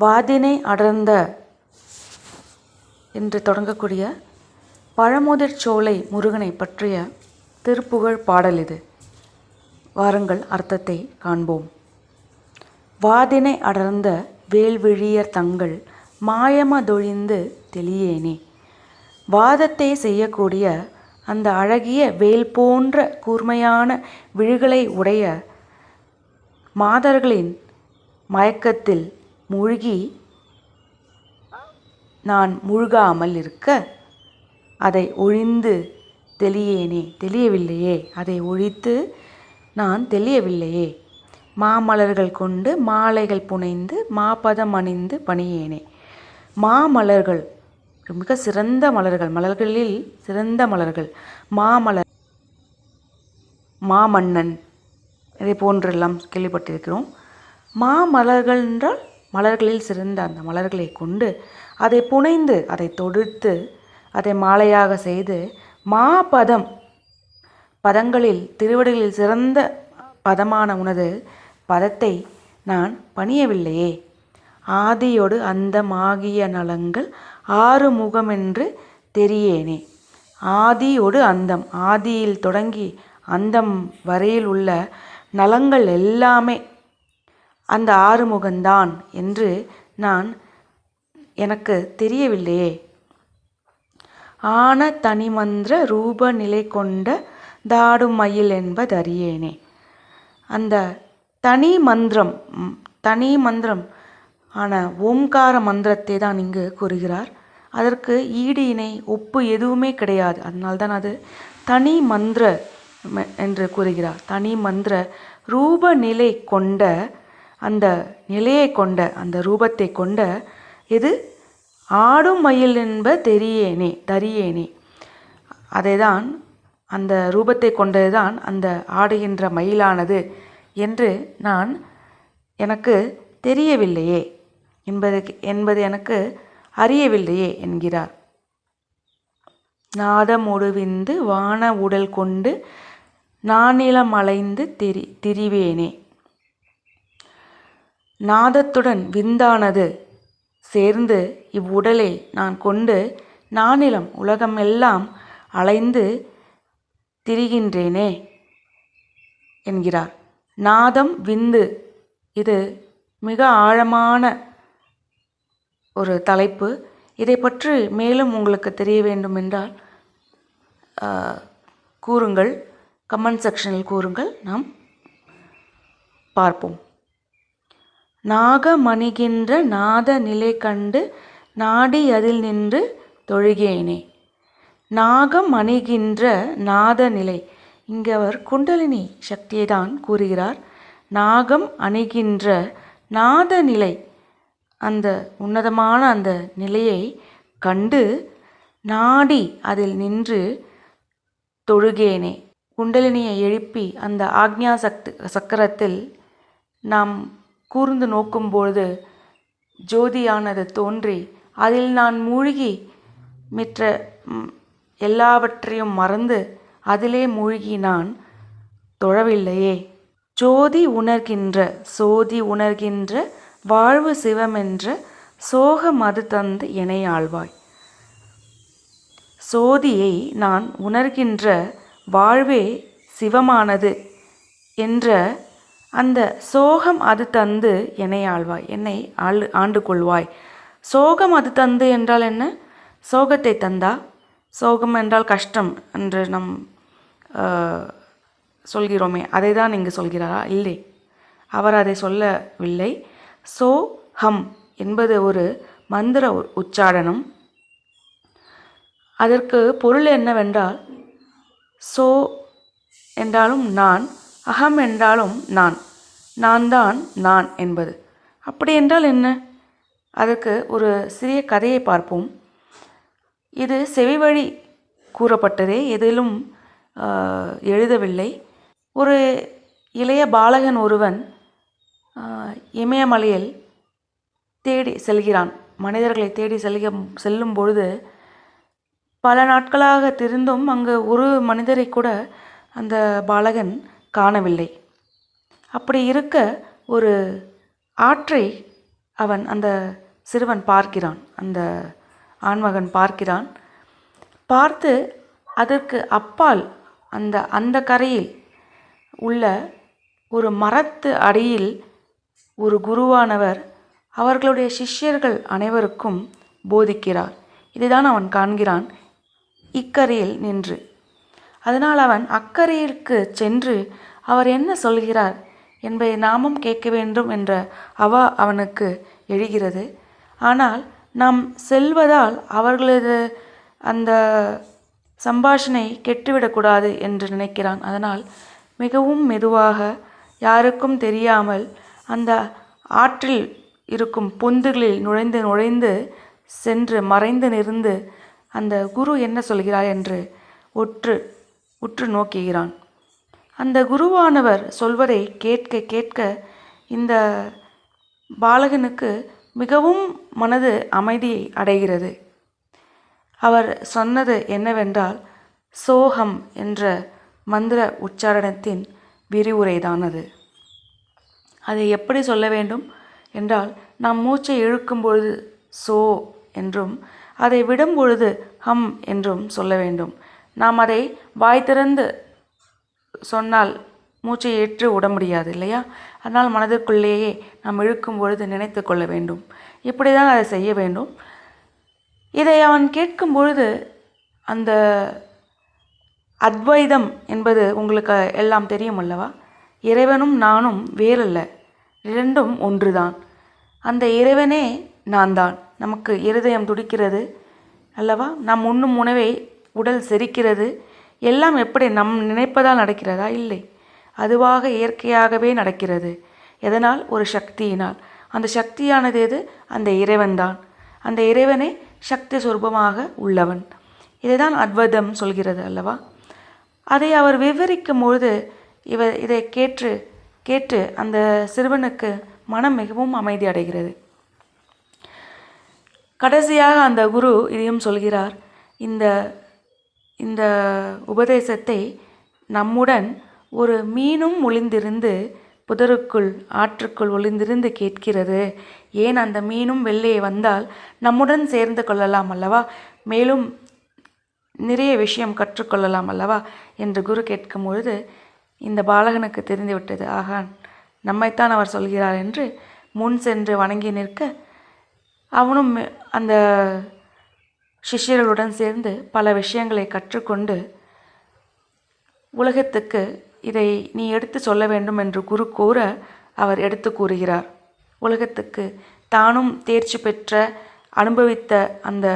வாதினை அடர்ந்த என்று தொடங்கக்கூடிய பழமுதிர் சோலை முருகனை பற்றிய திருப்புகழ் பாடல் இது. வாருங்கள் அர்த்தத்தை காண்போம். வாதினை அடர்ந்த வேல்விழியர் தங்கள் மாயமதொழிந்து தெளியேனே. வாதத்தை செய்யக்கூடிய அந்த அழகிய வேல் போன்ற கூர்மையான விழிகளை உடைய மாதர்களின் மயக்கத்தில் மூழ்கி நான் மூழ்காமல் இருக்க அதை ஒழிந்து தெளியேனே. தெளியவில்லையே. அதை ஒழித்து நான் தெளியவில்லையே. மாமலர்கள் கொண்டு மாலைகள் புனைந்து மாபதம் அணிந்து பணியேனே. மாமலர்கள் மிக சிறந்த மலர்கள் மலர்களில் சிறந்த மலர்கள். மாமலர் மாமன்னன் இதை போன்றெல்லாம் கேள்விப்பட்டிருக்கிறோம். மாமலர்கள் என்றால் மலர்களில் சிறந்த அந்த மலர்களை கொண்டு அதை புனைந்து அதை தொடுத்து அதை மாலையாக செய்து மாபதம் பதங்களில் திருவடிகளில் சிறந்த பதமான உனது பதத்தை நான் பணியவில்லையே. ஆதியொடு அந்தமாகிய நலங்கள் ஆறு முகமென்று தெரியேனே. ஆதியோடு அந்தம் ஆதியில் தொடங்கி அந்தம் வரையில் உள்ள நலங்கள் எல்லாமே அந்த ஆறுமுகந்தான் என்று நான் எனக்கு தெரியவில்லையே. ஆன தனிமந்திர ரூப நிலை கொண்ட தாடும் மயில் என்பதறியேனே அந்த தனி மந்திரம் தனி மந்திரம் ஆன ஓம்கார மந்திரத்தை தான் இங்கு கூறுகிறார். அதற்கு ஈடு இணை ஒப்பு எதுவுமே கிடையாது. அதனால்தான் அது தனி மந்திர ம- என்று கூறுகிறார். தனி மந்திர ரூப நிலை கொண்ட அந்த நிலையை கொண்ட அந்த ரூபத்தை கொண்ட இது ஆடும் மயில் என்ப தெரியேனே தரியேனே. அதை தான் அந்த ரூபத்தை கொண்டதுதான் அந்த ஆடுகின்ற மயிலானது என்று நான் எனக்கு தெரியவில்லையே என்பது என்பது எனக்கு அறியவில்லையே என்கிறார். நாதமுடுவிந்து வான உடல் கொண்டு நானிலம் அலைந்து திரி திரிவேனே. நாதத்துடன் விந்தானது. சேர்ந்து இவ்வுடலை நான் கொண்டு நானிலம் உலகம் எல்லாம் அலைந்து திரிகின்றேனே என்கிறார். நாதம் விந்து. இது மிக ஆழமான ஒரு தலைப்பு. இதை பற்றி மேலும் உங்களுக்கு தெரிய வேண்டும் என்றால் கூறுங்கள். கமெண்ட் செக்ஷனில் கூறுங்கள். நாம் பார்ப்போம். நாகமணிகின்ற நாத நிலை கண்டு நாடி அதில் நின்று தொழுகேனே. நாகம் அணிகின்ற நாத நிலை இங்கே அவர் குண்டலினி சக்தியை தான் கூறுகிறார். நாகம் அணிகின்ற நாத நிலை அந்த உன்னதமான அந்த நிலையை கண்டு நாடி அதில் நின்று தொழுகேனே. குண்டலினியை எழுப்பி அந்த ஆக்ஞா சக்தி சக்கரத்தில் நாம் கூர்ந்து நோக்கும்பொழுது ஜோதியானது தோன்றி அதில் நான் மூழ்கி மற்ற எல்லாவற்றையும் மறந்து அதிலே மூழ்கி நான் தொழவில்லையே. ஜோதி உணர்கின்ற சோதி உணர்கின்ற வாழ்வு சிவமென்ற சோக மது தந்து எனை ஆழ்வாய் சோதியை நான் உணர்கின்ற வாழ்வே சிவமானது என்ற அந்த சோகம் அது தந்து என்னை ஆழ்வாய் என்னை ஆள் ஆண்டு கொள்வாய். சோகம் அது தந்து என்றால் என்ன? சோகத்தை தந்தா? சோகம் என்றால் கஷ்டம் என்று நம் சொல்கிறோமே அதை தான் இங்கு சொல்கிறாரா? இல்லை. அவர் அதை சொல்லவில்லை. சோ ஹம் என்பது ஒரு மந்திர உ- உச்சாடனம் அதற்கு பொருள் என்னவென்றால் சோ என்றாலும் நான் அகம் என்றாலும் நான். நான் தான் நான் என்பது. அப்படி என்றால் என்ன? அதற்கு ஒரு சிறிய கதையை பார்ப்போம். இது செவி வழி கூறப்பட்டதே எதிலும் எழுதவில்லை. ஒரு இளைய பாலகன் ஒருவன் இமயமலையில் தேடி செல்கிறான். மனிதர்களை தேடி செல்க செல்லும் பொழுது பல நாட்களாக திருந்தும் அங்கு ஒரு மனிதரை கூட அந்த பாலகன் காணவில்லை. அப்படி இருக்க ஒரு ஆற்றை அவன் அந்த சிறுவன் பார்க்கிறான். அந்த ஆண்மகன் பார்க்கிறான். பார்த்து அதற்கு அப்பால் அந்த அந்த கரையில் உள்ள ஒரு மரத்து அடியில் ஒரு குருவானவர் அவர்களுடைய சிஷ்யர்கள் அனைவருக்கும் போதிக்கிறார். இதுதான் அவன் காண்கிறான். இக்கரையில் நின்று. அதனால் அவன் அக்கறையிற்கு சென்று அவர் என்ன சொல்கிறார்? என்பதை நாமும் கேட்க வேண்டும் என்ற அவா அவனுக்கு எழுகிறது. ஆனால் நாம் செல்வதால் அவர்களது அந்த சம்பாஷணை கெட்டுவிடக்கூடாது என்று நினைக்கிறான். அதனால் மிகவும் மெதுவாக யாருக்கும் தெரியாமல் அந்த ஆற்றில் இருக்கும் பொந்துகளில் நுழைந்து நுழைந்து சென்று மறைந்து நிருந்து அந்த குரு என்ன சொல்கிறார் என்று உற்று உற்று நோக்குகிறான். அந்த குருவானவர் சொல்வதை கேட்க கேட்க இந்த பாலகனுக்கு மிகவும் மனது அமைதியை அடைகிறது. அவர் சொன்னது என்னவென்றால் சோகம் என்ற மந்திர உச்சாரணத்தின் விரிவுரைதான் அது அதை எப்படி சொல்ல வேண்டும் என்றால் நாம் மூச்சை இழுக்கும் பொழுது சோ என்றும் அதை விடும் பொழுது ஹம் என்றும் சொல்ல வேண்டும். நாம் அதை வாய் திறந்து சொன்னால் மூச்சை ஏற்று விட முடியாது இல்லையா? அதனால் மனதிற்குள்ளேயே நாம் இழுக்கும் பொழுது நினைத்து கொள்ள வேண்டும். இப்படி தான் அதை செய்ய வேண்டும். இதை அவன் கேட்கும் பொழுது அந்த அத்வைதம் என்பது உங்களுக்கு எல்லாம் தெரியும் அல்லவா? இறைவனும் நானும் வேறல்ல. இரண்டும் ஒன்றுதான். அந்த இறைவனே நான் தான் நமக்கு இருதயம் துடிக்கிறது அல்லவா? நாம் உண்ணும் உணவை உடல் செரிக்கிறது. எல்லாம் எப்படி நம் நினைப்பதால் நடக்கிறதா? இல்லை. அதுவாக இயற்கையாகவே நடக்கிறது. எதனால்? ஒரு சக்தியினால். அந்த சக்தியானது எது? அந்த இறைவன்தான். அந்த இறைவனே சக்தி சொரூபமாக உள்ளவன். இதைதான் அத்வைதம் சொல்கிறது அல்லவா? அதை அவர் விவரிக்கும் பொழுது இவர் இதை கேட்டு கேட்டு அந்த சிறுவனுக்கு மனம் மிகவும் அமைதி அடைகிறது. கடைசியாக அந்த குரு இதையும் சொல்கிறார். இந்த இந்த உபதேசத்தை நம்முடன் ஒரு மீனும் ஒளிந்திருந்து புதருக்குள் ஆற்றுக்குள் ஒளிந்திருந்து கேட்கிறது. ஏன் அந்த மீனும் வெளியே வந்தால் நம்முடன் சேர்ந்து கொள்ளலாம் அல்லவா? மேலும் நிறைய விஷயம் கற்றுக்கொள்ளலாம் அல்லவா? என்று குரு கேட்கும் பொழுது இந்த பாலகனுக்கு தெரிந்துவிட்டது. ஆகா நம்மைத்தான் அவர் சொல்கிறார் என்று முன் சென்று வணங்கி நிற்க அவனும் அந்த சிஷ்யர்களுடன் சேர்ந்து பல விஷயங்களை கற்றுக்கொண்டு உலகத்துக்கு இதை நீ எடுத்து சொல்ல வேண்டும் என்று குரு கூற அவர் எடுத்து கூறுகிறார். உலகத்துக்கு தானும் தேர்ச்சி பெற்ற அனுபவித்த அந்த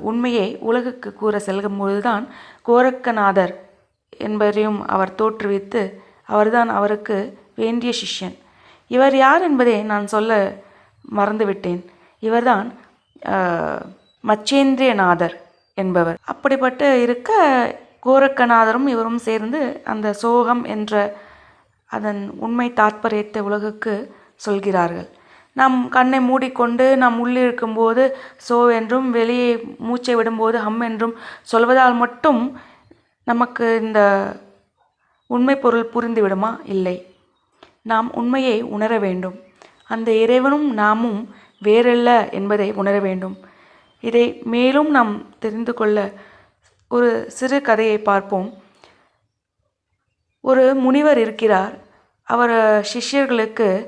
உண்மையை உலகுக்கு கூற செல்கும்போது பொழுதுதான் கோரக்கநாதர் என்பதையும் அவர் தோற்றுவித்து அவர்தான் அவருக்கு வேண்டிய சிஷ்யன். இவர் யார் என்பதை நான் சொல்ல மறந்துவிட்டேன். இவர்தான் மச்சேந்திரியநாதர் என்பவர். அப்படிப்பட்டு இருக்க கோரக்கநாதரும் இவரும் சேர்ந்து அந்த சோகம் என்ற அதன் உண்மை தாத்பரியத்தை உலகுக்கு சொல்கிறார்கள். நாம் கண்ணை மூடிக்கொண்டு நாம் உள்ளே இருக்கும்போது சோ என்றும் வெளியே மூச்சை விடும்போது ஹம் என்றும் சொல்வதால் மட்டும் நமக்கு இந்த உண்மை பொருள் புரிந்து விடுமா? இல்லை. நாம் உண்மையை உணர வேண்டும். அந்த இறைவனும் நாமும் வேறல்ல என்பதை உணர வேண்டும். இதை மேலும் நாம் தெரிந்து கொள்ள ஒரு சிறு கதையை பார்ப்போம். ஒரு முனிவர் இருக்கிறார். அவர் சிஷ்யர்களுக்கு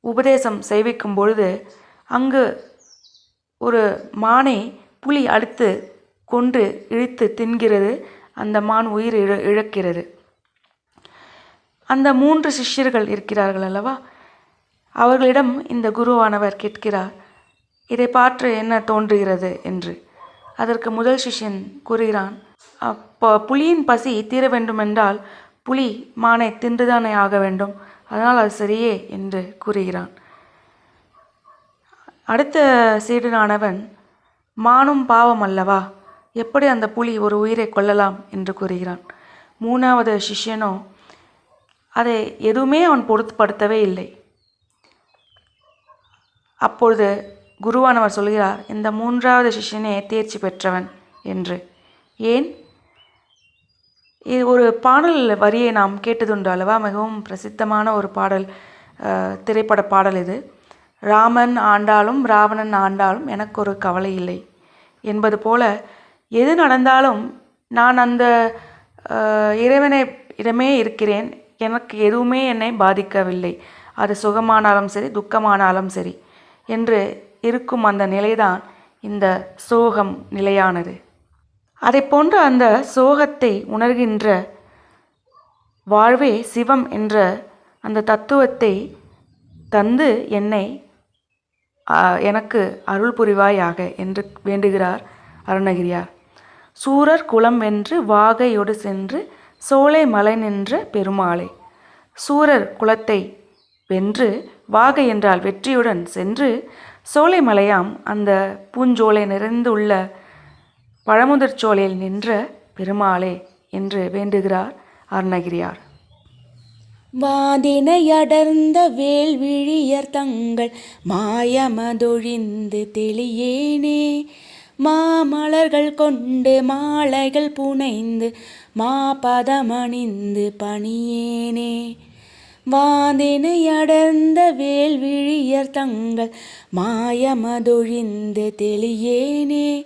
உபதேசம் செய்விக்கும் பொழுது அங்கு ஒரு மானை புலி அடுத்து கொன்று இழுத்து தின்கிறது. அந்த மான் உயிர் இழ இழக்கிறது. அந்த மூன்று சிஷ்யர்கள் இருக்கிறார்கள் அல்லவா? அவர்களிடம் இந்த குருவானவர் கேட்கிறார். இதை பார்த்து என்ன தோன்றுகிறது என்று. அதற்கு முதல் சிஷ்யன் கூறுகிறான் அப்போ புலியின் பசி தீர வேண்டுமென்றால் புலி மானை தின்றுதானே ஆக வேண்டும்? அதனால் அது சரியே என்று கூறுகிறான். அடுத்த சீடனானவன் மானும் பாவம் அல்லவா? எப்படி அந்த புலி ஒரு உயிரை கொல்லலாம்? என்று கூறுகிறான். மூணாவது சிஷ்யனோ அதை எதுவுமே அவன் பொருட்படுத்தவே இல்லை. அப்பொழுது குருவானவர் சொல்கிறார் இந்த மூன்றாவது சிஷ்யனே தேர்ச்சி பெற்றவன் என்று. ஏன்? இது ஒரு பாடல் வரியை நாம் கேட்டதுண்டு அல்லவா? மிகவும் பிரசித்தமான ஒரு பாடல் திரைப்பட பாடல் இது. ராமன் ஆண்டாலும் ராவணன் ஆண்டாலும் எனக்கு ஒரு கவலை இல்லை என்பது போல எது நடந்தாலும் நான் அந்த இறைவனை இடமே இருக்கிறேன். எனக்கு எதுவுமே என்னை பாதிக்கவில்லை. அது சுகமானாலும் சரி துக்கமானாலும் சரி என்று இருக்கும் அந்த நிலைதான் இந்த சோகம் நிலையானது. அதை போன்ற அந்த சோகத்தை உணர்கின்ற வாழ்வே சிவம் என்ற அந்த தத்துவத்தை தந்து என்னை எனக்கு அருள் புரிவாயாக என்று வேண்டுகிறார் அருணகிரியார். சூரர் குலம் வென்று வாகையொடு சென்று சோலை மலை நின்ற பெருமாளே. சூரர் குலத்தை வென்று வாகை என்றால் வெற்றியுடன் சென்று சோலை மலையாம் அந்த பூஞ்சோலை நிறைந்துள்ள பழமுதிர் சோலையில் நின்ற பெருமாளே என்று வேண்டுகிறார் அருணகிரியார். வாதினையடர்ந்த வேல்விழியர் தங்கள் மாயமதொழிந்து தெளியேனே. மாமலர்கள் கொண்டு மாலைகள் புனைந்து மாபதமணிந்து பணியேனே. வாந்தினை அடர்ந்த வேல்விழியர் தங்கள் மாயமதொழிந்து தெளியேனே.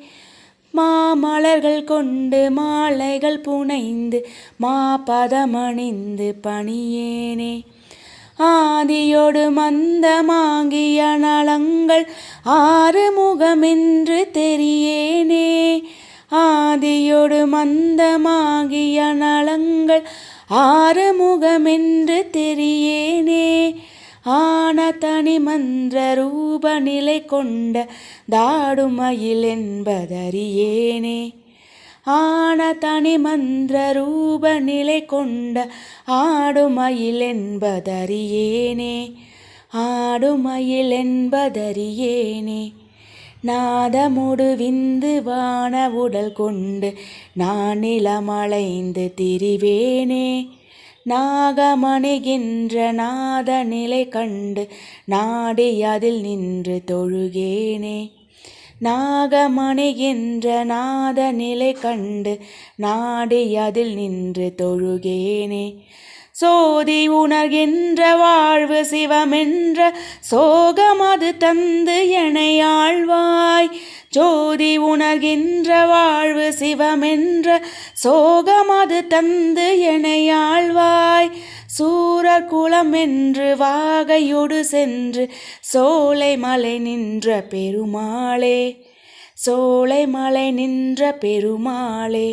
மாமலர்கள் கொண்டு மாலைகள் புனைந்து மாபதமணிந்து பணியேனே. ஆதியோடு மந்த மாங்கிய நலங்கள் ஆறு முகமென்று தெரியேனே. ஆதியோடு மந்தமாகிய நலங்கள் ஆறுமுகமென்று தெரியேனே. ஆன தனி மன்ற ரூப நிலை கொண்ட தாடுமயில் என்பதறியேனே ஆன தனி மன்ற ரூப நிலை கொண்ட ஆடுமயில் என்பதறியேனே ஆடுமயில் என்பதறியேனே நாதமுடு விந்து வான உடல் கொண்டு நான் நிலமலைந்து திரிவேனே. நாகமணிகின்ற நாத நிலை கண்டு நாடி அதில் நின்று தொழுகேனே. நாகமணிகின்ற நாத நிலை கண்டு நாடி அதில் நின்று தொழுகேனே. சோதி உணர்கின்ற வாழ்வு சிவமென்ற சோகமது தந்து எனையாழ்வாய் ஜோதி உணர்கின்ற வாழ்வு சிவமென்ற சோகமது தந்து எனையாழ்வாய் சூரர் குளம் என்று வாகையொடு சென்று சோலை மலை நின்ற பெருமாளே சோலை மலை நின்ற பெருமாளே.